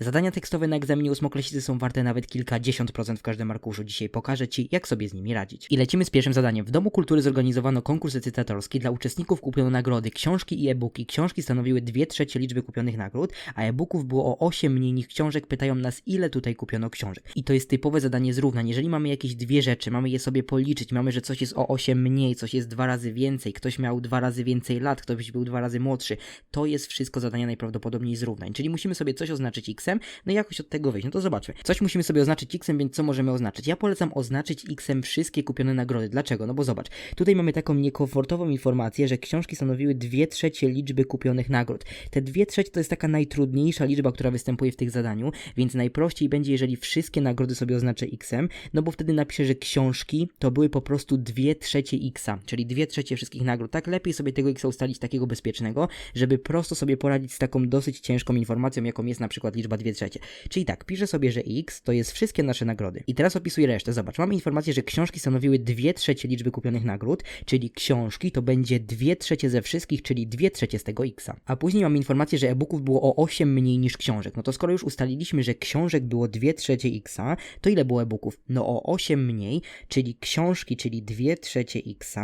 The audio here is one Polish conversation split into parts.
Zadania tekstowe na egzaminie ósmoklasisty są warte nawet kilkadziesiąt procent w każdym arkuszu. Dzisiaj pokażę Ci, jak sobie z nimi radzić. I lecimy z pierwszym zadaniem. W Domu Kultury zorganizowano konkurs recytatorski. Dla uczestników kupiono nagrody, książki i e-booki. Książki stanowiły 2 trzecie liczby kupionych nagród, a e-booków było o 8 mniej niż książek. Pytają nas, ile tutaj kupiono książek. I to jest typowe zadanie z równań. Jeżeli mamy jakieś dwie rzeczy, mamy je sobie policzyć, mamy, że coś jest o 8 mniej, coś jest dwa razy więcej, ktoś miał dwa razy więcej lat, ktoś był dwa razy młodszy, to jest wszystko zadania najprawdopodobniej z równań. Czyli musimy sobie coś oznaczyć x-em, no jakoś od tego wyjść. No to zobaczmy. Coś musimy sobie oznaczyć x-em, więc co możemy oznaczyć? Ja polecam oznaczyć x-em wszystkie kupione nagrody. Dlaczego? No bo zobacz, tutaj mamy taką niekomfortową informację, że książki stanowiły 2 trzecie liczby kupionych nagród. Te 2 trzecie to jest taka najtrudniejsza liczba, która występuje w tych zadaniu, więc najprościej będzie, jeżeli wszystkie nagrody sobie oznaczę x-em, no bo wtedy napiszę, że książki to były po prostu 2 trzecie x-a, czyli 2 trzecie wszystkich nagród. Tak lepiej sobie tego x-a ustalić takiego bezpiecznego, żeby prosto sobie poradzić z taką dosyć ciężką informacją, jaką jest na przykład liczba 2 trzecie. Czyli tak, piszę sobie, że x to jest wszystkie nasze nagrody. I teraz opisuję resztę. Zobacz, mamy informację, że książki stanowiły 2 trzecie liczby kupionych nagród, czyli książki to będzie 2 trzecie ze wszystkich, czyli 2 trzecie z tego x. A później mamy informację, że e-booków było o 8 mniej niż książek. No to skoro już ustaliliśmy, że książek było 2 trzecie x, to ile było e-booków? No o 8 mniej, czyli książki, czyli 2 trzecie x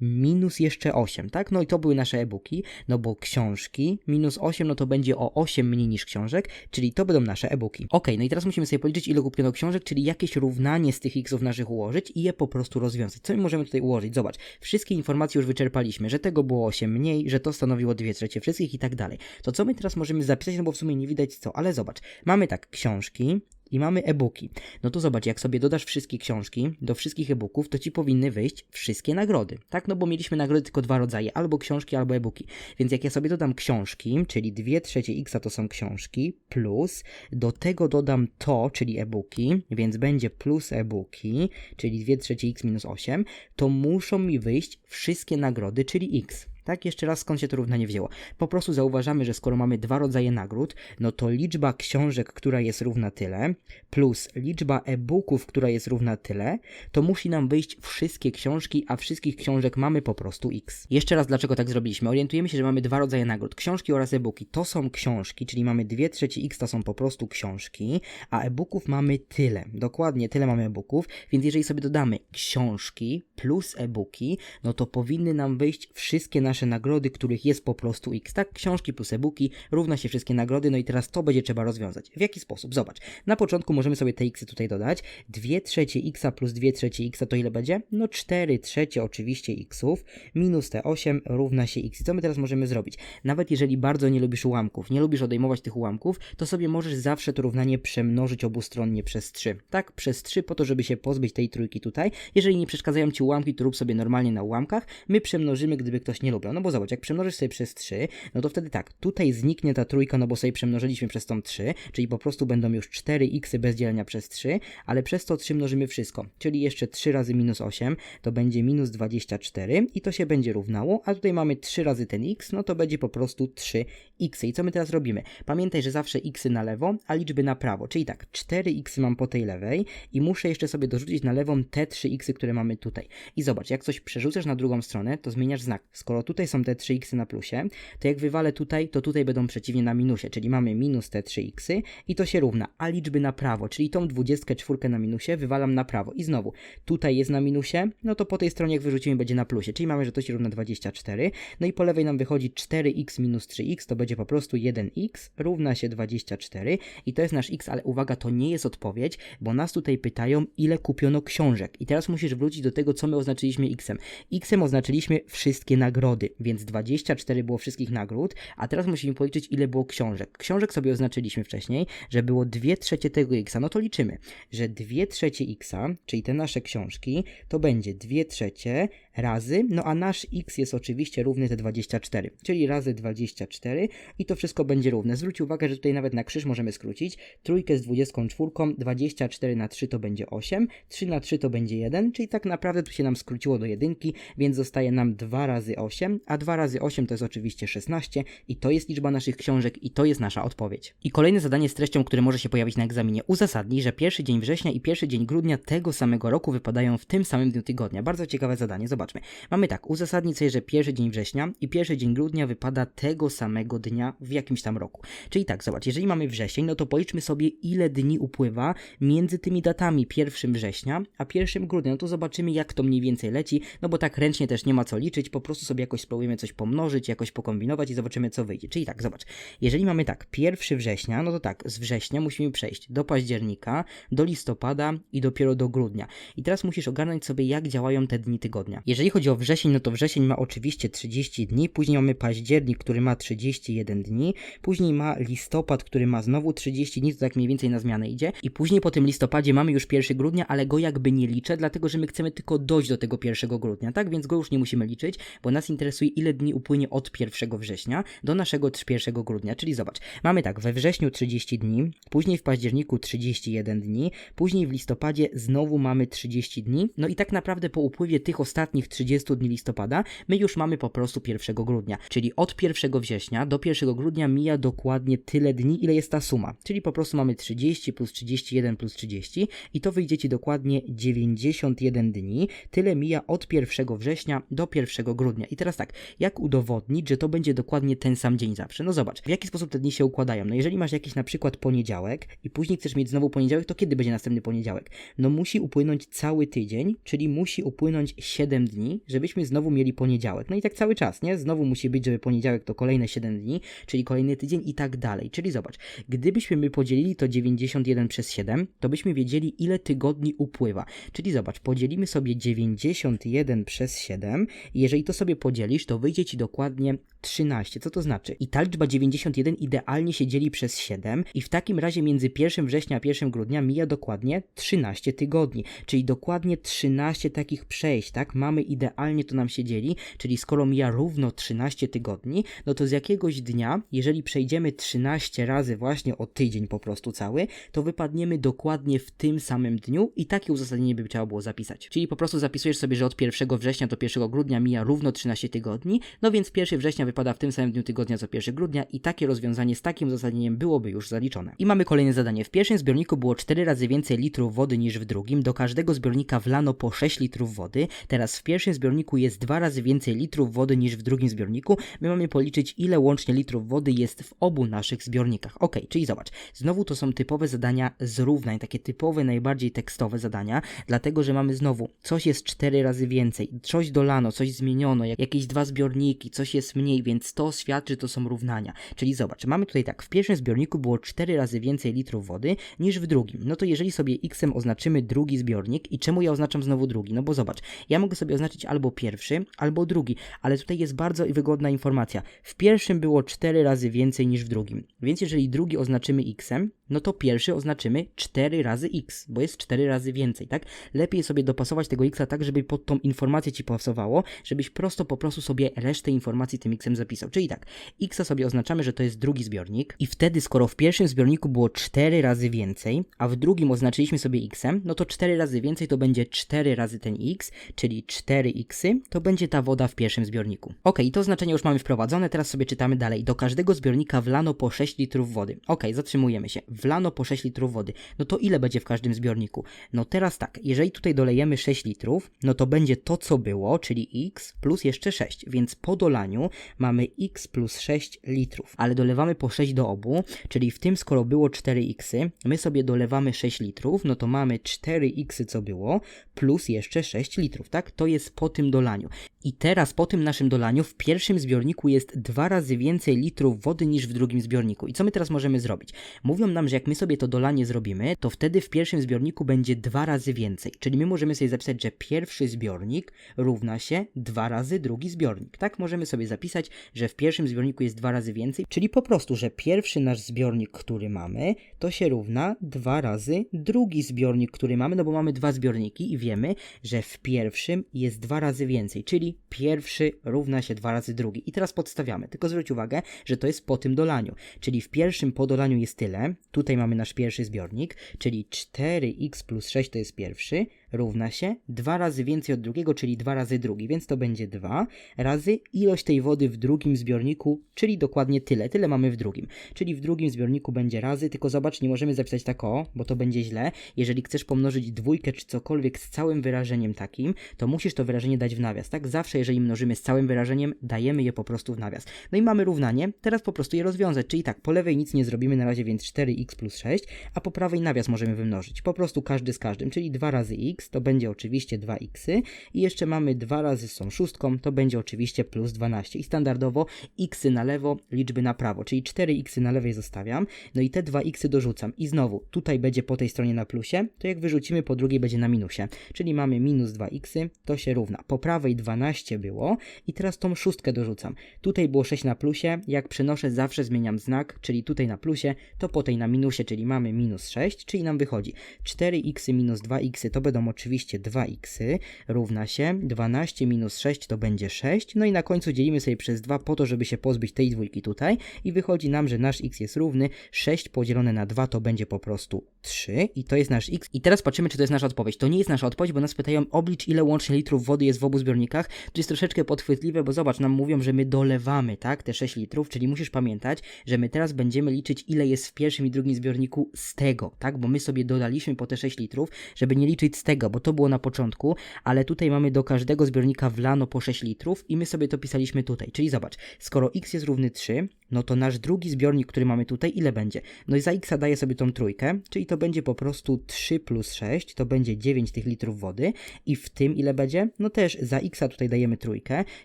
minus jeszcze 8, tak? No i to były nasze e-booki, no bo książki minus 8, no to będzie o 8 mniej niż książek, czyli to będą nasze e-booki. Ok, no i teraz musimy sobie policzyć, ile kupiono książek, czyli jakieś równanie z tych xów naszych ułożyć i je po prostu rozwiązać. Co my możemy tutaj ułożyć? Zobacz, wszystkie informacje już wyczerpaliśmy, że tego było 8 mniej, że to stanowiło 2 trzecie wszystkich i tak dalej. To co my teraz możemy zapisać, no bo w sumie nie widać co, ale zobacz, mamy tak książki, i mamy e-booki. No to zobacz, jak sobie dodasz wszystkie książki do wszystkich e-booków, to ci powinny wyjść wszystkie nagrody. Tak, no bo mieliśmy nagrody tylko dwa rodzaje, albo książki, albo e-booki. Więc jak ja sobie dodam książki, czyli 2 trzecie x to są książki, plus do tego dodam to, czyli e-booki, więc będzie plus e-booki, czyli 2 trzecie x minus 8, to muszą mi wyjść wszystkie nagrody, czyli x. Tak, jeszcze raz skąd się to równanie wzięło. Po prostu zauważamy, że skoro mamy dwa rodzaje nagród, no to liczba książek, która jest równa tyle, plus liczba e-booków, która jest równa tyle, to musi nam wyjść wszystkie książki, a wszystkich książek mamy po prostu x. Jeszcze raz, dlaczego tak zrobiliśmy? Orientujemy się, że mamy dwa rodzaje nagród. Książki oraz e-booki to są książki, czyli mamy 2 trzecie x to są po prostu książki, a e-booków mamy tyle. Dokładnie tyle mamy e-booków, więc jeżeli sobie dodamy książki plus e-booki, no to powinny nam wyjść wszystkie nasze nasze nagrody, których jest po prostu x. Tak, książki plus e-booki równa się wszystkie nagrody, no i teraz to będzie trzeba rozwiązać. W jaki sposób? Zobacz. Na początku możemy sobie te xy tutaj dodać. 2 trzecie x plus 2 trzecie x to ile będzie? No 4 trzecie oczywiście xów minus te 8 równa się x. I co my teraz możemy zrobić? Nawet jeżeli bardzo nie lubisz ułamków, nie lubisz odejmować tych ułamków, to sobie możesz zawsze to równanie przemnożyć obustronnie przez 3. Tak, przez 3 po to, żeby się pozbyć tej trójki tutaj. Jeżeli nie przeszkadzają Ci ułamki, to rób sobie normalnie na ułamkach. My przemnożymy, gdyby ktoś nie lubił. No bo zobacz, jak przemnożysz sobie przez 3, no to wtedy tak, tutaj zniknie ta trójka, no bo sobie przemnożyliśmy przez tą 3, czyli po prostu będą już 4x bez dzielenia przez 3, ale przez to 3 mnożymy wszystko, czyli jeszcze 3 razy minus 8 to będzie minus 24 i to się będzie równało, a tutaj mamy 3 razy ten x, no to będzie po prostu 3x. I co my teraz robimy? Pamiętaj, że zawsze xy na lewo, a liczby na prawo, czyli tak, 4x mam po tej lewej i muszę jeszcze sobie dorzucić na lewą te 3x, które mamy tutaj. I zobacz, jak coś przerzucasz na drugą stronę, to zmieniasz znak. Skoro tutaj są te 3x na plusie, to jak wywalę tutaj, to tutaj będą przeciwnie na minusie, czyli mamy minus te 3x i to się równa, a liczby na prawo, czyli tą 24 na minusie wywalam na prawo. I znowu, tutaj jest na minusie, no to po tej stronie jak wyrzucimy będzie na plusie, czyli mamy, że to się równa 24, no i po lewej nam wychodzi 4x minus 3x, to będzie po prostu 1x równa się 24 i to jest nasz x, ale uwaga, to nie jest odpowiedź, bo nas tutaj pytają, ile kupiono książek. I teraz musisz wrócić do tego, co my oznaczyliśmy xem. xem oznaczyliśmy wszystkie nagrody, więc 24 było wszystkich nagród, a teraz musimy policzyć, ile było książek. Książek sobie oznaczyliśmy wcześniej, że było 2 trzecie tego x, no to liczymy, że 2 trzecie x, czyli te nasze książki, to będzie 2 trzecie razy, no a nasz x jest oczywiście równy te 24, czyli razy 24 i to wszystko będzie równe. Zwróć uwagę, że tutaj nawet na krzyż możemy skrócić. Trójkę z 24, 24 na 3 to będzie 8, 3 na 3 to będzie 1, czyli tak naprawdę tu się nam skróciło do jedynki, więc zostaje nam 2 razy 8, 8, a 2 razy 8 to jest oczywiście 16 i to jest liczba naszych książek i to jest nasza odpowiedź. I kolejne zadanie z treścią, które może się pojawić na egzaminie. Uzasadnij, że pierwszy dzień września i pierwszy dzień grudnia tego samego roku wypadają w tym samym dniu tygodnia. Bardzo ciekawe zadanie, zobaczmy. Mamy tak, uzasadnij sobie, że pierwszy dzień września i pierwszy dzień grudnia wypada tego samego dnia w jakimś tam roku. Czyli tak, zobacz, jeżeli mamy wrzesień, no to policzmy sobie ile dni upływa między tymi datami 1 września a 1 grudnia. No to zobaczymy jak to mniej więcej leci, no bo tak ręcznie też nie ma co liczyć, po prostu sobie jakoś spróbujemy coś pomnożyć, jakoś pokombinować i zobaczymy co wyjdzie. Czyli tak, zobacz, jeżeli mamy tak 1 września, no to tak, z września musimy przejść do października, do listopada i dopiero do grudnia. I teraz musisz ogarnąć sobie jak działają te dni tygodnia. Jeżeli chodzi o wrzesień, no to wrzesień ma oczywiście 30 dni, później mamy październik, który ma 31 dni, później ma listopad, który ma znowu 30 dni, to tak mniej więcej na zmianę idzie i później po tym listopadzie mamy już 1 grudnia, ale go jakby nie liczę, dlatego że my chcemy tylko dojść do tego 1 grudnia, tak? Więc go już nie musimy liczyć, bo nas interesuje ile dni upłynie od 1 września do naszego 1 grudnia, czyli zobacz, mamy tak, we wrześniu 30 dni, później w październiku 31 dni, później w listopadzie znowu mamy 30 dni, no i tak naprawdę po upływie tych ostatnich 30 dni listopada my już mamy po prostu 1 grudnia, czyli od 1 września do 1 grudnia mija dokładnie tyle dni, ile jest ta suma, czyli po prostu mamy 30 plus 31 plus 30 i to wyjdzie Ci dokładnie 91 dni, tyle mija od 1 września do 1 grudnia. I teraz tak, jak udowodnić, że to będzie dokładnie ten sam dzień zawsze? No zobacz, w jaki sposób te dni się układają. No jeżeli masz jakiś na przykład poniedziałek i później chcesz mieć znowu poniedziałek, to kiedy będzie następny poniedziałek? No musi upłynąć cały tydzień, czyli musi upłynąć 7 dni, żebyśmy znowu mieli poniedziałek. No i tak cały czas, nie? Znowu musi być, żeby poniedziałek to kolejne 7 dni, czyli kolejny tydzień i tak dalej. Czyli zobacz, gdybyśmy my podzielili to 91 przez 7, to byśmy wiedzieli ile tygodni upływa. Czyli zobacz, podzielimy sobie 91 przez 7 i jeżeli to sobie podzielisz, to wyjdzie Ci dokładnie 13. Co to znaczy? I ta liczba 91 idealnie się dzieli przez 7 i w takim razie między 1 września a 1 grudnia mija dokładnie 13 tygodni, czyli dokładnie 13 takich przejść, tak? Mamy idealnie to nam się dzieli, czyli skoro mija równo 13 tygodni, no to z jakiegoś dnia, jeżeli przejdziemy 13 razy właśnie o tydzień po prostu cały, to wypadniemy dokładnie w tym samym dniu i takie uzasadnienie by trzeba było zapisać. Czyli po prostu zapisujesz sobie, że od 1 września do 1 grudnia mija równo 13 tygodni, no więc 1 września wypada w tym samym dniu tygodnia co 1 grudnia i takie rozwiązanie z takim uzasadnieniem byłoby już zaliczone. I mamy kolejne zadanie. W pierwszym zbiorniku było 4 razy więcej litrów wody niż w drugim. Do każdego zbiornika wlano po 6 litrów wody. Teraz w pierwszym zbiorniku jest 2 razy więcej litrów wody niż w drugim zbiorniku. My mamy policzyć ile łącznie litrów wody jest w obu naszych zbiornikach. Ok, czyli zobacz. Znowu to są typowe zadania zrównań, takie typowe, najbardziej tekstowe zadania, dlatego że mamy znowu coś jest 4 razy więcej, coś dolano, coś zmieniono, jakieś dwa zbiorniki, coś jest mniej, więc to świadczy, to są równania. Czyli zobacz, mamy tutaj tak, w pierwszym zbiorniku było 4 razy więcej litrów wody niż w drugim. No to jeżeli sobie x oznaczymy drugi zbiornik i czemu ja oznaczam znowu drugi? No bo zobacz, ja mogę sobie oznaczyć albo pierwszy, albo drugi, ale tutaj jest bardzo wygodna informacja. W pierwszym było 4 razy więcej niż w drugim, więc jeżeli drugi oznaczymy x, no to pierwszy oznaczymy 4 razy x, bo jest 4 razy więcej, tak? Lepiej sobie dopasować tego x tak, żeby pod tą informację ci pasowało, żebyś prosto po prostu sobie resztę informacji tym x zapisał. Czyli tak, x sobie oznaczamy, że to jest drugi zbiornik i wtedy skoro w pierwszym zbiorniku było 4 razy więcej, a w drugim oznaczyliśmy sobie x, no to 4 razy więcej to będzie 4 razy ten x, czyli 4x, to będzie ta woda w pierwszym zbiorniku. Ok, to znaczenie już mamy wprowadzone, teraz sobie czytamy dalej. Do każdego zbiornika wlano po 6 litrów wody. Ok, zatrzymujemy się. Wlano po 6 litrów wody. No to ile będzie w każdym zbiorniku? No teraz tak, jeżeli tutaj dolejemy 6 litrów, no to będzie to, co było, czyli x plus jeszcze 6, więc po dolaniu mamy x plus 6 litrów, ale dolewamy po 6 do obu, czyli w tym skoro było 4x, my sobie dolewamy 6 litrów, no to mamy 4x co było, plus jeszcze 6 litrów, tak? To jest po tym dolaniu. I teraz po tym naszym dolaniu w pierwszym zbiorniku jest dwa razy więcej litrów wody niż w drugim zbiorniku. I co my teraz możemy zrobić? Mówią nam, że jak my sobie to dolanie zrobimy, to wtedy w pierwszym zbiorniku będzie dwa razy więcej. Czyli my możemy sobie zapisać, że pierwszy zbiornik równa się dwa razy drugi zbiornik. Tak? Możemy sobie zapisać, że w pierwszym zbiorniku jest dwa razy więcej, czyli po prostu, że pierwszy nasz zbiornik, który mamy, to się równa dwa razy drugi zbiornik, który mamy, no bo mamy dwa zbiorniki i wiemy, że w pierwszym jest dwa razy więcej, czyli pierwszy równa się dwa razy drugi. I teraz podstawiamy, tylko zwróć uwagę, że to jest po tym dolaniu, czyli w pierwszym po dolaniu jest tyle, tutaj mamy nasz pierwszy zbiornik, czyli 4x plus 6 to jest pierwszy, równa się 2 razy więcej od drugiego, czyli 2 razy drugi, więc to będzie 2 razy ilość tej wody w drugim zbiorniku, czyli dokładnie tyle. Tyle mamy w drugim. Czyli w drugim zbiorniku będzie razy, tylko zobacz, nie możemy zapisać tak o, bo to będzie źle. Jeżeli chcesz pomnożyć dwójkę czy cokolwiek z całym wyrażeniem takim, to musisz to wyrażenie dać w nawias, tak? Zawsze jeżeli mnożymy z całym wyrażeniem, dajemy je po prostu w nawias. No i mamy równanie, teraz po prostu je rozwiązać, czyli tak, po lewej nic nie zrobimy na razie, więc 4x plus 6, a po prawej nawias możemy wymnożyć. Po prostu każdy z każdym, czyli 2 razy x to będzie oczywiście 2x i jeszcze mamy 2 razy z tą szóstką, to będzie oczywiście plus 12 i standardowo x na lewo, liczby na prawo, czyli 4x na lewej zostawiam, no i te 2x dorzucam. I znowu tutaj będzie po tej stronie na plusie, to jak wyrzucimy po drugiej będzie na minusie, czyli mamy minus 2x, to się równa. Po prawej 12 było. I teraz tą szóstkę dorzucam. Tutaj było 6 na plusie, jak przenoszę zawsze zmieniam znak, czyli tutaj na plusie, to po tej na minusie, czyli mamy minus 6, czyli nam wychodzi 4x minus 2x to będą oczywiście 2x, równa się 12 minus 6 to będzie 6, no i na końcu dzielimy sobie przez 2 po to, żeby się pozbyć tej dwójki tutaj i wychodzi nam, że nasz x jest równy 6 podzielone na 2 to będzie po prostu 3 i to jest nasz x. I teraz patrzymy, czy to jest nasza odpowiedź. To nie jest nasza odpowiedź, bo nas pytają oblicz ile łącznie litrów wody jest w obu zbiornikach. To jest troszeczkę podchwytliwe, bo zobacz, nam mówią, że my dolewamy, tak, te 6 litrów, czyli musisz pamiętać, że my teraz będziemy liczyć ile jest w pierwszym i drugim zbiorniku z tego, tak, bo my sobie dodaliśmy po te 6 litrów, żeby nie liczyć z tego, bo to było na początku, ale tutaj mamy do każdego zbiornika wlano po 6 litrów i my sobie to pisaliśmy tutaj. Czyli zobacz, skoro x jest równy 3, no to nasz drugi zbiornik, który mamy tutaj, ile będzie? No i za x daję sobie tą trójkę, czyli to będzie po prostu 3 plus 6, to będzie 9 tych litrów wody i w tym ile będzie? No też za x tutaj dajemy trójkę,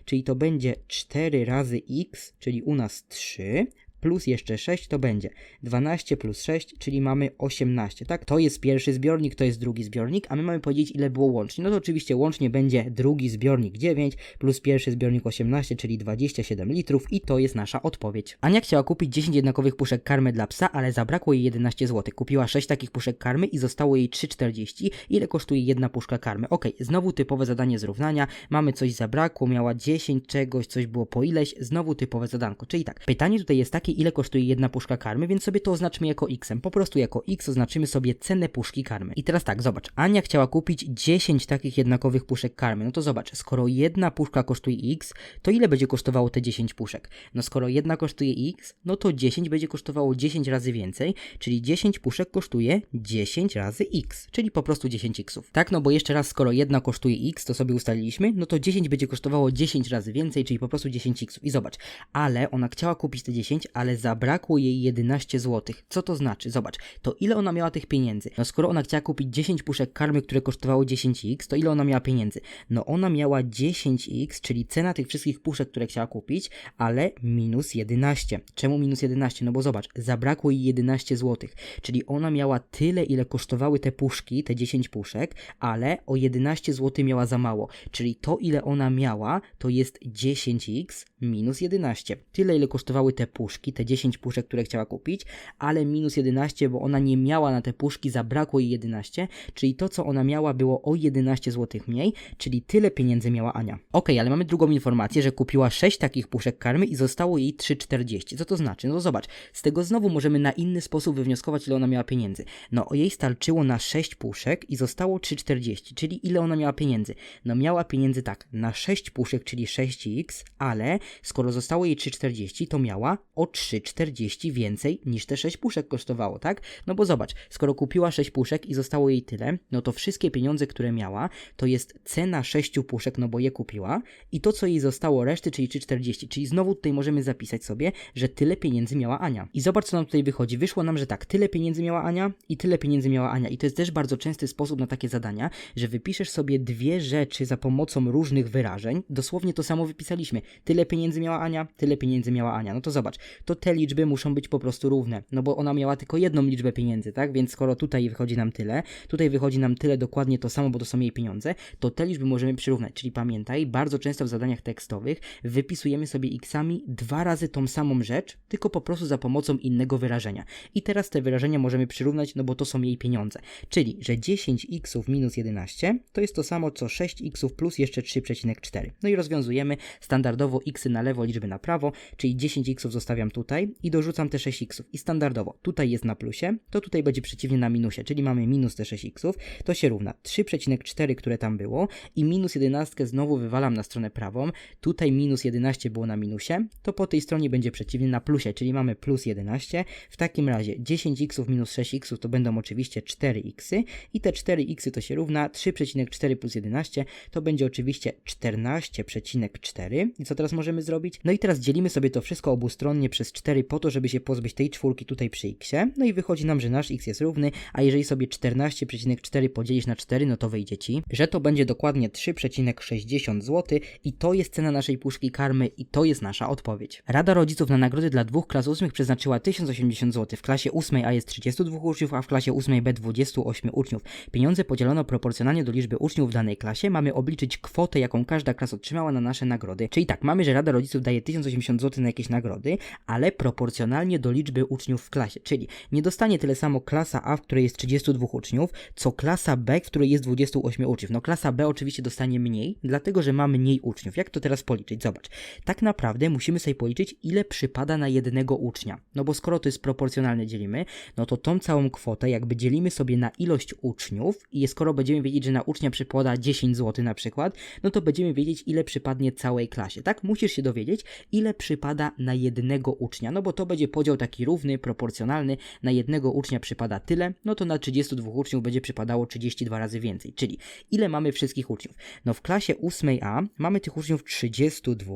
czyli to będzie 4 razy x, czyli u nas 3, plus jeszcze 6 to będzie 12 plus 6, czyli mamy 18, tak? To jest pierwszy zbiornik, to jest drugi zbiornik, a my mamy powiedzieć ile było łącznie. No to oczywiście łącznie będzie drugi zbiornik 9 plus pierwszy zbiornik 18, czyli 27 litrów i to jest nasza odpowiedź. Ania chciała kupić 10 jednakowych puszek karmy dla psa, ale zabrakło jej 11 zł. Kupiła 6 takich puszek karmy i zostało jej 3,40. Ile kosztuje jedna puszka karmy? Ok, znowu typowe zadanie z równania. Mamy coś zabrakło, miała 10 czegoś, coś było po ileś, znowu typowe zadanko. Czyli tak, pytanie tutaj jest takie, ile kosztuje jedna puszka karmy, więc sobie to oznaczmy jako x. Po prostu jako x oznaczymy sobie cenę puszki karmy. I teraz tak, zobacz, Ania chciała kupić 10 takich jednakowych puszek karmy. No to zobacz, skoro jedna puszka kosztuje x, to ile będzie kosztowało te 10 puszek? No skoro jedna kosztuje x, no to 10 będzie kosztowało 10 razy więcej, czyli 10 puszek kosztuje 10 razy x, czyli po prostu 10 xów. Tak, no bo jeszcze raz, skoro jedna kosztuje x, to sobie ustaliliśmy, no to 10 będzie kosztowało 10 razy więcej, czyli po prostu 10 xów. I zobacz, ale ona chciała kupić te 10, ale zabrakło jej 11 zł. Co to znaczy? Zobacz, to ile ona miała tych pieniędzy? No skoro ona chciała kupić 10 puszek karmy, które kosztowało 10x, to ile ona miała pieniędzy? No ona miała 10x, czyli cena tych wszystkich puszek, które chciała kupić, ale minus 11. Czemu minus 11? No bo zobacz, zabrakło jej 11 zł, czyli ona miała tyle, ile kosztowały te puszki, te 10 puszek, ale o 11 zł miała za mało, czyli to, ile ona miała, to jest 10x minus 11. Tyle, ile kosztowały te puszki, te 10 puszek, które chciała kupić, ale minus 11, bo ona nie miała na te puszki, zabrakło jej 11, czyli to, co ona miała, było o 11 zł mniej, czyli tyle pieniędzy miała Ania. Ok, ale mamy drugą informację, że kupiła 6 takich puszek karmy i zostało jej 3,40. Co to znaczy? No zobacz, z tego znowu możemy na inny sposób wywnioskować, ile ona miała pieniędzy. No jej starczyło na 6 puszek i zostało 3,40, czyli ile ona miała pieniędzy? No miała pieniędzy tak, na 6 puszek, czyli 6x, ale skoro zostało jej 3,40, to miała o 3,40 więcej niż te 6 puszek kosztowało, tak? No bo zobacz, skoro kupiła 6 puszek i zostało jej tyle, no to wszystkie pieniądze, które miała, to jest cena 6 puszek, no bo je kupiła i to, co jej zostało reszty, czyli 3,40, czyli znowu tutaj możemy zapisać sobie, że tyle pieniędzy miała Ania. I zobacz, co nam tutaj wychodzi. Wyszło nam, że tak, tyle pieniędzy miała Ania i tyle pieniędzy miała Ania. I to jest też bardzo częsty sposób na takie zadania, że wypiszesz sobie dwie rzeczy za pomocą różnych wyrażeń. Dosłownie to samo wypisaliśmy. Tyle pieniędzy miała Ania, tyle pieniędzy miała Ania. No to zobacz, to te liczby muszą być po prostu równe, no bo ona miała tylko jedną liczbę pieniędzy, tak? Więc skoro tutaj wychodzi nam tyle, tutaj wychodzi nam tyle dokładnie to samo, bo to są jej pieniądze, to te liczby możemy przyrównać. Czyli pamiętaj, bardzo często w zadaniach tekstowych wypisujemy sobie xami dwa razy tą samą rzecz, tylko po prostu za pomocą innego wyrażenia. I teraz te wyrażenia możemy przyrównać, no bo to są jej pieniądze. Czyli, że 10x minus 11 to jest to samo co 6x plus jeszcze 3,4. No i rozwiązujemy standardowo x na lewo, liczby na prawo, czyli 10x zostawiam tutaj i dorzucam te 6x. I standardowo tutaj jest na plusie, to tutaj będzie przeciwnie na minusie, czyli mamy minus te 6x, to się równa. 3,4, które tam było. I minus 11 znowu wywalam na stronę prawą, tutaj minus 11 było na minusie, to po tej stronie będzie przeciwnie na plusie, czyli mamy plus 11, w takim razie 10x minus 6x to będą oczywiście 4x i te 4x to się równa. 3,4 plus 11 to będzie oczywiście 14,4 i co teraz możemy zrobić? No i teraz dzielimy sobie to wszystko obustronnie przez 4 po to, żeby się pozbyć tej czwórki tutaj przy x, no i wychodzi nam, że nasz x jest równy, a jeżeli sobie 14,4 podzielisz na 4, no to wyjdzie Ci, że to będzie dokładnie 3,60 zł i to jest cena naszej puszki karmy i to jest nasza odpowiedź. Rada rodziców na nagrody dla dwóch klas ósmych przeznaczyła 1080 zł. W klasie 8 A jest 32 uczniów, a w klasie 8 B 28 uczniów. Pieniądze podzielono proporcjonalnie do liczby uczniów w danej klasie. Mamy obliczyć kwotę, jaką każda klasa otrzymała na nasze nagrody. Czyli tak, mamy, że Rada Rodziców daje 1080 zł na jakieś nagrody, ale proporcjonalnie do liczby uczniów w klasie. Czyli nie dostanie tyle samo klasa A, w której jest 32 uczniów, co klasa B, w której jest 28 uczniów. No klasa B oczywiście dostanie mniej, dlatego że ma mniej uczniów. Jak to teraz policzyć? Zobacz. Tak naprawdę musimy sobie policzyć, ile przypada na jednego ucznia. No bo skoro to jest proporcjonalne dzielimy, no to tą całą kwotę jakby dzielimy sobie na ilość uczniów i skoro będziemy wiedzieć, że na ucznia przypada 10 zł na przykład, no to będziemy wiedzieć, ile przypadnie całej klasie, tak? Musisz się dowiedzieć, ile przypada na jednego ucznia, no bo to będzie podział taki równy, proporcjonalny, na jednego ucznia przypada tyle, no to na 32 uczniów będzie przypadało 32 razy więcej, czyli ile mamy wszystkich uczniów? No w klasie 8a mamy tych uczniów 32,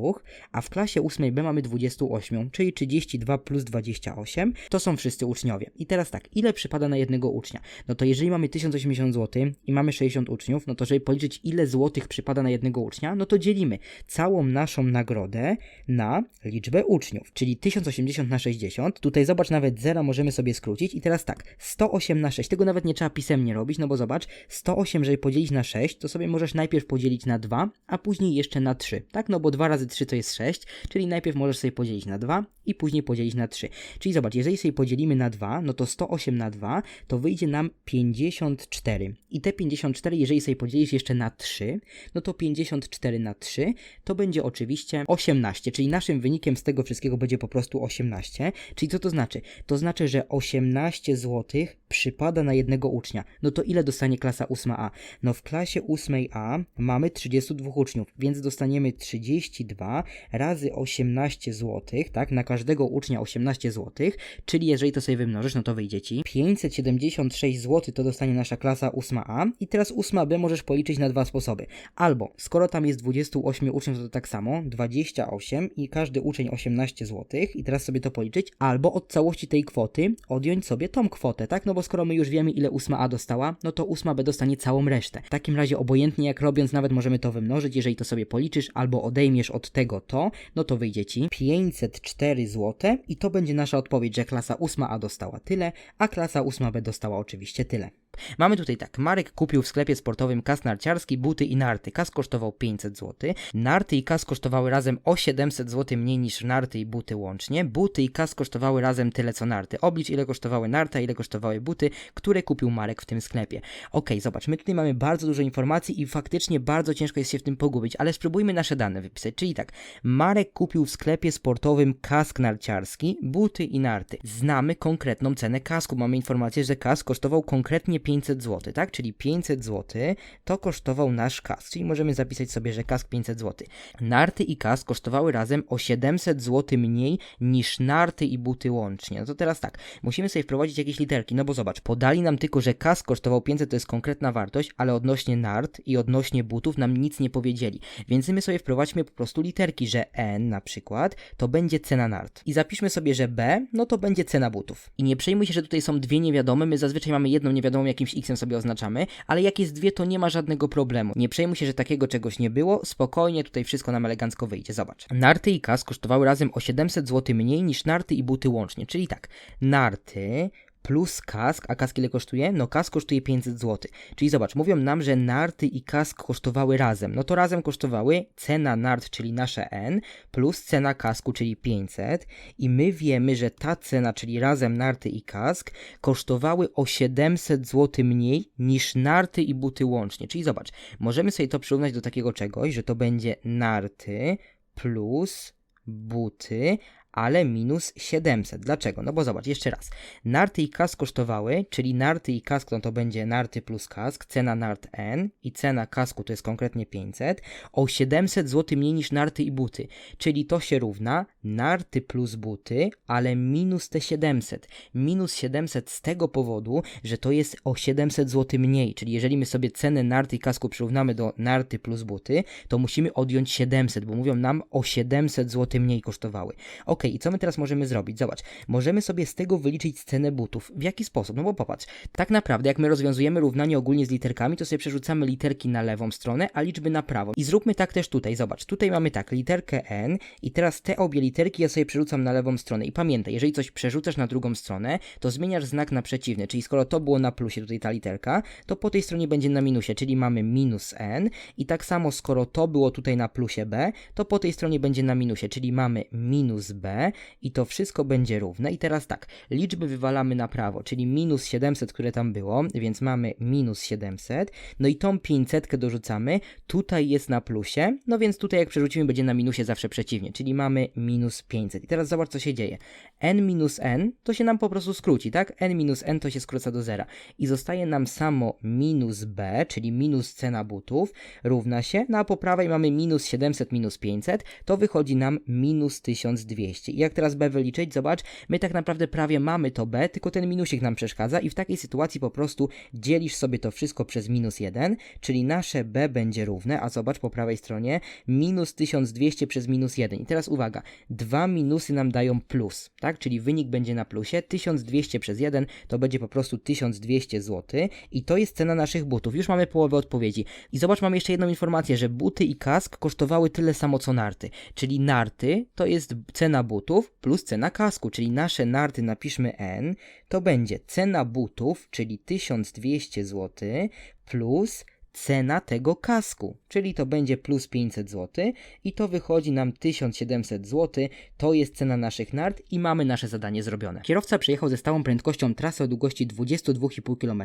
a w klasie 8b mamy 28, czyli 32 plus 28, to są wszyscy uczniowie. I teraz tak, ile przypada na jednego ucznia? No to jeżeli mamy 1080 zł i mamy 60 uczniów, no to żeby policzyć ile złotych przypada na jednego ucznia, no to dzielimy całą naszą nagrodę na liczbę uczniów, czyli 1080 na 60. Tutaj zobacz, nawet 0 możemy sobie skrócić i teraz tak, 108 na 6, tego nawet nie trzeba pisemnie robić, no bo zobacz, 108, żeby podzielić na 6, to sobie możesz najpierw podzielić na 2, a później jeszcze na 3, tak? No bo 2 razy 3 to jest 6, czyli najpierw możesz sobie podzielić na 2 i później podzielić na 3. Czyli zobacz, jeżeli sobie podzielimy na 2, no to 108 na 2 to wyjdzie nam 54. I te 54, jeżeli sobie podzielisz jeszcze na 3, no to 54 na 3 to będzie oczywiście 18, czyli naszym wynikiem z tego wszystkiego będzie po prostu 18. Czyli co to znaczy? To znaczy, że 18 zł przypada na jednego ucznia. No to ile dostanie klasa 8a? No w klasie 8a mamy 32 uczniów, więc dostaniemy 32 razy 18 zł, tak? Na każdego ucznia 18 zł, czyli jeżeli to sobie wymnożysz, no to wyjdzie ci 576 zł to dostanie nasza klasa 8a i teraz 8b możesz policzyć na dwa sposoby. Albo, skoro tam jest 28 uczniów, to tak samo, 28 i każdy uczeń 18 zł i teraz sobie to policzyć, albo od całości tej kwoty odjąć sobie tą kwotę, tak? No bo skoro my już wiemy ile 8a dostała, no to 8b dostanie całą resztę. W takim razie obojętnie jak robiąc nawet możemy to wymnożyć, jeżeli to sobie policzysz albo odejmiesz od tego to, no to wyjdzie ci 504 zł i to będzie nasza odpowiedź, że klasa 8a dostała tyle, a klasa 8b dostała oczywiście tyle. Mamy tutaj tak, Marek kupił w sklepie sportowym kask narciarski, buty i narty. Kask kosztował 500 zł. Narty i kask kosztowały razem o 700 zł mniej niż narty i buty łącznie. Buty i kask kosztowały razem tyle co narty. Oblicz ile kosztowały narty, a ile kosztowały buty, które kupił Marek w tym sklepie. Ok, zobacz, my tutaj mamy bardzo dużo informacji i faktycznie bardzo ciężko jest się w tym pogubić, ale spróbujmy nasze dane wypisać. Czyli tak, Marek kupił w sklepie sportowym kask narciarski, buty i narty. Znamy konkretną cenę kasku. Mamy informację, że kask kosztował konkretnie 500 zł, tak? Czyli 500 zł to kosztował nasz kask, czyli możemy zapisać sobie, że kask 500 zł. Narty i kask kosztowały razem o 700 zł mniej niż narty i buty łącznie. No to teraz tak, musimy sobie wprowadzić jakieś literki, no bo zobacz, podali nam tylko, że kask kosztował 500, to jest konkretna wartość, ale odnośnie nart i odnośnie butów nam nic nie powiedzieli. Więc my sobie wprowadźmy po prostu literki, że N na przykład to będzie cena nart. I zapiszmy sobie, że B no to będzie cena butów. I nie przejmuj się, że tutaj są dwie niewiadome, my zazwyczaj mamy jedną niewiadomą, jakimś x sobie oznaczamy, ale jak jest dwie, to nie ma żadnego problemu. Nie przejmuj się, że takiego czegoś nie było, spokojnie tutaj wszystko nam elegancko wyjdzie. Zobacz. Narty i kas kosztowały razem o 700 zł mniej niż narty i buty łącznie, czyli tak, narty plus kask, a kask ile kosztuje? No kask kosztuje 500 zł. Czyli zobacz, mówią nam, że narty i kask kosztowały razem. No to razem kosztowały cena nart, czyli nasze N, plus cena kasku, czyli 500 i my wiemy, że ta cena, czyli razem narty i kask, kosztowały o 700 zł mniej niż narty i buty łącznie. Czyli zobacz, możemy sobie to przyrównać do takiego czegoś, że to będzie narty plus buty, ale minus 700. Dlaczego? No bo zobacz, jeszcze raz. Narty i kask kosztowały, czyli narty i kask no to będzie narty plus kask, cena nart N i cena kasku to jest konkretnie 500, o 700 zł mniej niż narty i buty. Czyli to się równa narty plus buty, ale minus te 700. Minus 700 z tego powodu, że to jest o 700 zł mniej. Czyli jeżeli my sobie cenę narty i kasku przyrównamy do narty plus buty, to musimy odjąć 700, bo mówią nam o 700 zł mniej kosztowały. Ok, i co my teraz możemy zrobić? Zobacz, możemy sobie z tego wyliczyć cenę butów. W jaki sposób? No bo popatrz, tak naprawdę jak my rozwiązujemy równanie ogólnie z literkami, to sobie przerzucamy literki na lewą stronę, a liczby na prawo. I zróbmy tak też tutaj, zobacz, tutaj mamy tak, literkę N i teraz te obie literki ja sobie przerzucam na lewą stronę. I pamiętaj, jeżeli coś przerzucasz na drugą stronę, to zmieniasz znak na przeciwny, czyli skoro to było na plusie, tutaj ta literka, to po tej stronie będzie na minusie, czyli mamy minus N i tak samo skoro to było tutaj na plusie B, to po tej stronie będzie na minusie, czyli mamy minus B i to wszystko będzie równe. I teraz tak, liczby wywalamy na prawo, czyli minus 700, które tam było, więc mamy minus 700, no i tą 500 dorzucamy, tutaj jest na plusie, no więc tutaj jak przerzucimy będzie na minusie zawsze przeciwnie, czyli mamy minus 500. I teraz zobacz co się dzieje. n minus n to się nam po prostu skróci, tak? n minus n to się skróca do zera i zostaje nam samo minus b, czyli minus cena butów, równa się, no a po prawej mamy minus 700 minus 500, to wychodzi nam minus 1200. I jak teraz b wyliczyć, zobacz, my tak naprawdę prawie mamy to b, tylko ten minusik nam przeszkadza i w takiej sytuacji po prostu dzielisz sobie to wszystko przez minus 1, czyli nasze b będzie równe, a zobacz po prawej stronie, minus 1200 przez minus 1. I teraz uwaga, dwa minusy nam dają plus, tak? Czyli wynik będzie na plusie, 1200 przez 1 to będzie po prostu 1200 zł i to jest cena naszych butów. Już mamy połowę odpowiedzi. I zobacz, mamy jeszcze jedną informację, że buty i kask kosztowały tyle samo co narty, czyli narty to jest cena butów plus cena kasku, czyli nasze narty napiszmy N, to będzie cena butów, czyli 1200 zł plus cena tego kasku, czyli to będzie plus 500 zł i to wychodzi nam 1700 zł, to jest cena naszych nart i mamy nasze zadanie zrobione. Kierowca przejechał ze stałą prędkością trasę o długości 22,5 km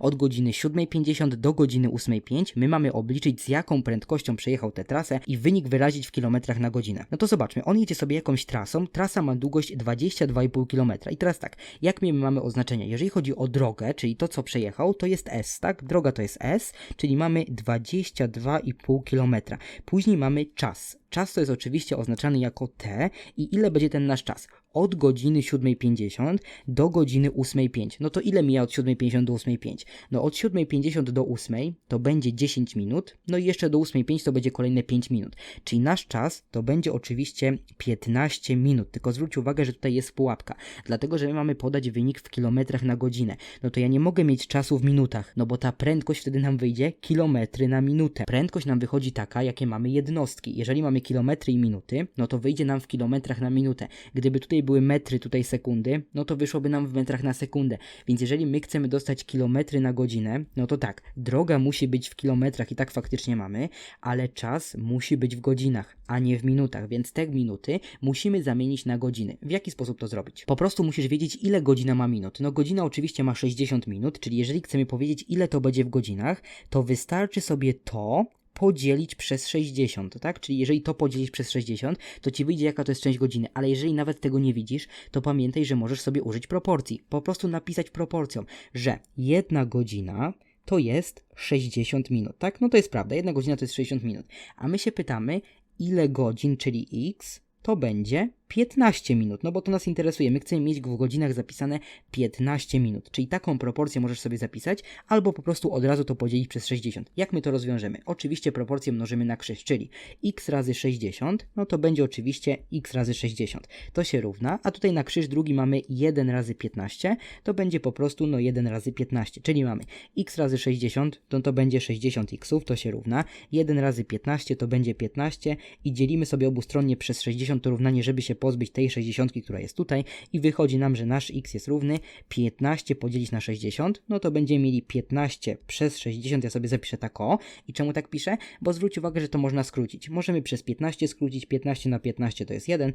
od godziny 7.50 do godziny 8.05. My mamy obliczyć z jaką prędkością przejechał tę trasę i wynik wyrazić w kilometrach na godzinę. No to zobaczmy, on jedzie sobie jakąś trasą, trasa ma długość 22,5 km i teraz tak, jak my mamy oznaczenia? Jeżeli chodzi o drogę, czyli to co przejechał, to jest S, tak? Droga to jest S, czyli mamy 22,5 km. Później mamy czas. Czas to jest oczywiście oznaczany jako T i ile będzie ten nasz czas? Od godziny 7.50 do godziny 8.05. No to ile mija od 7.50 do 8.05? No od 7.50 do 8.00 to będzie 10 minut, no i jeszcze do 8.05 to będzie kolejne 5 minut. Czyli nasz czas to będzie oczywiście 15 minut. Tylko zwróć uwagę, że tutaj jest pułapka. Dlatego, że my mamy podać wynik w kilometrach na godzinę. No to ja nie mogę mieć czasu w minutach, no bo ta prędkość wtedy nam wyjdzie kilometry na minutę. Prędkość nam wychodzi taka, jakie mamy jednostki. Jeżeli mamy kilometry i minuty, no to wyjdzie nam w kilometrach na minutę. Gdyby tutaj były metry, tutaj sekundy, no to wyszłoby nam w metrach na sekundę. Więc jeżeli my chcemy dostać kilometry na godzinę, no to tak, droga musi być w kilometrach i tak faktycznie mamy, ale czas musi być w godzinach, a nie w minutach, więc te minuty musimy zamienić na godziny. W jaki sposób to zrobić? Po prostu musisz wiedzieć, ile godzina ma minut. No godzina oczywiście ma 60 minut, czyli jeżeli chcemy powiedzieć, ile to będzie w godzinach, to wystarczy sobie to podzielić przez 60, tak? Czyli jeżeli to podzielisz przez 60, to ci wyjdzie jaka to jest część godziny, ale jeżeli nawet tego nie widzisz, to pamiętaj, że możesz sobie użyć proporcji. Po prostu napisać proporcją, że jedna godzina to jest 60 minut, tak? No to jest prawda, jedna godzina to jest 60 minut. A my się pytamy, ile godzin, czyli x, to będzie 15 minut, no bo to nas interesuje. My chcemy mieć w godzinach zapisane 15 minut, czyli taką proporcję możesz sobie zapisać, albo po prostu od razu to podzielić przez 60. Jak my to rozwiążemy? Oczywiście proporcję mnożymy na krzyż, czyli x razy 60, no to będzie oczywiście x razy 60. To się równa, a tutaj na krzyż drugi mamy 1 razy 15, to będzie po prostu no 1 razy 15, czyli mamy x razy 60, to to będzie 60 xów, to się równa, 1 razy 15 to będzie 15 i dzielimy sobie obustronnie przez 60 to równanie, żeby się pozbyć tej 60, która jest tutaj i wychodzi nam, że nasz x jest równy 15 podzielić na 60, no to będziemy mieli 15 przez 60, ja sobie zapiszę tak o. I czemu tak piszę? Bo zwróć uwagę, że to można skrócić. Możemy przez 15 skrócić, 15 na 15 to jest 1,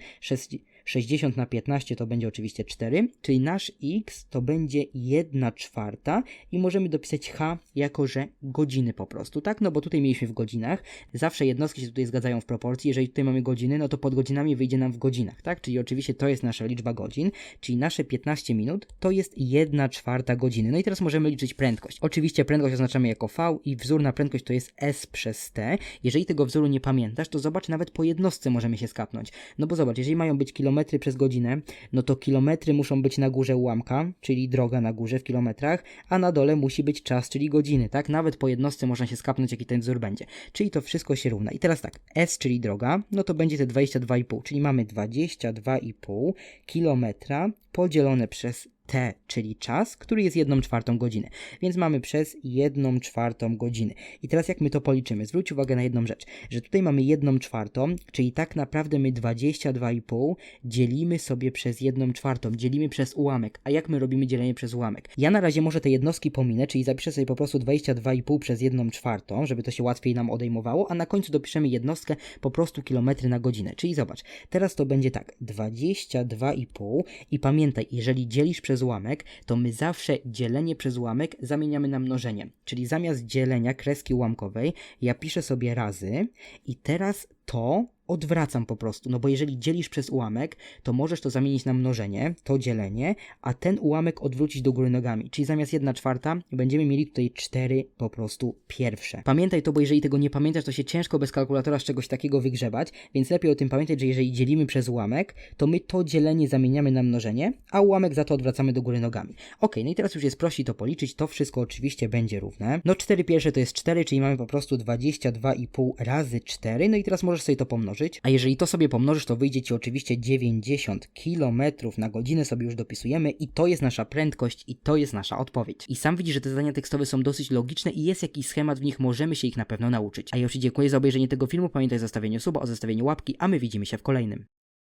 60 na 15 to będzie oczywiście 4, czyli nasz x to będzie 1 czwarta i możemy dopisać h jako, że godziny po prostu, tak? No bo tutaj mieliśmy w godzinach, zawsze jednostki się tutaj zgadzają w proporcji, jeżeli tutaj mamy godziny, no to pod godzinami wyjdzie nam w godzinach. Godzinach, tak? Czyli oczywiście to jest nasza liczba godzin, czyli nasze 15 minut to jest 1 czwarta godziny. No i teraz możemy liczyć prędkość. Oczywiście prędkość oznaczamy jako V i wzór na prędkość to jest S przez T. Jeżeli tego wzoru nie pamiętasz, to zobacz, nawet po jednostce możemy się skapnąć. No bo zobacz, jeżeli mają być kilometry przez godzinę, no to kilometry muszą być na górze ułamka, czyli droga na górze w kilometrach, a na dole musi być czas, czyli godziny, tak? Nawet po jednostce można się skapnąć, jaki ten wzór będzie. Czyli to wszystko się równa. I teraz tak, S, czyli droga, no to będzie te 22,5, czyli mamy 22,5 kilometra podzielone przez T, czyli czas, który jest 1 czwartą godziny. Więc mamy przez 1 czwartą godziny. I teraz jak my to policzymy? Zwróć uwagę na jedną rzecz, że tutaj mamy 1 czwartą, czyli tak naprawdę my 22,5 dzielimy sobie przez 1 czwartą, dzielimy przez ułamek. A jak my robimy dzielenie przez ułamek? Ja na razie może te jednostki pominę, czyli zapiszę sobie po prostu 22,5 przez 1 czwartą, żeby to się łatwiej nam odejmowało, a na końcu dopiszemy jednostkę po prostu kilometry na godzinę. Czyli zobacz, teraz to będzie tak, 22,5 i pamiętaj, jeżeli dzielisz przez ułamek, to my zawsze dzielenie przez ułamek zamieniamy na mnożenie. Czyli zamiast dzielenia kreski ułamkowej, ja piszę sobie razy i teraz to odwracam po prostu, no bo jeżeli dzielisz przez ułamek, to możesz to zamienić na mnożenie, to dzielenie, a ten ułamek odwrócić do góry nogami, czyli zamiast 1 czwarta będziemy mieli tutaj 4 po prostu pierwsze. Pamiętaj to, bo jeżeli tego nie pamiętasz, to się ciężko bez kalkulatora z czegoś takiego wygrzebać, więc lepiej o tym pamiętać, że jeżeli dzielimy przez ułamek, to my to dzielenie zamieniamy na mnożenie, a ułamek za to odwracamy do góry nogami. Ok, no i teraz już jest prościej to policzyć, to wszystko oczywiście będzie równe. No 4 pierwsze to jest 4, czyli mamy po prostu 22,5 razy 4, no i teraz możesz sobie to pomnożyć. A jeżeli to sobie pomnożysz, to wyjdzie Ci oczywiście 90 km na godzinę sobie już dopisujemy i to jest nasza prędkość i to jest nasza odpowiedź. I sam widzisz, że te zadania tekstowe są dosyć logiczne i jest jakiś schemat w nich, możemy się ich na pewno nauczyć. A ja już Ci dziękuję za obejrzenie tego filmu, pamiętaj o zostawieniu suba, o zostawieniu łapki, a my widzimy się w kolejnym.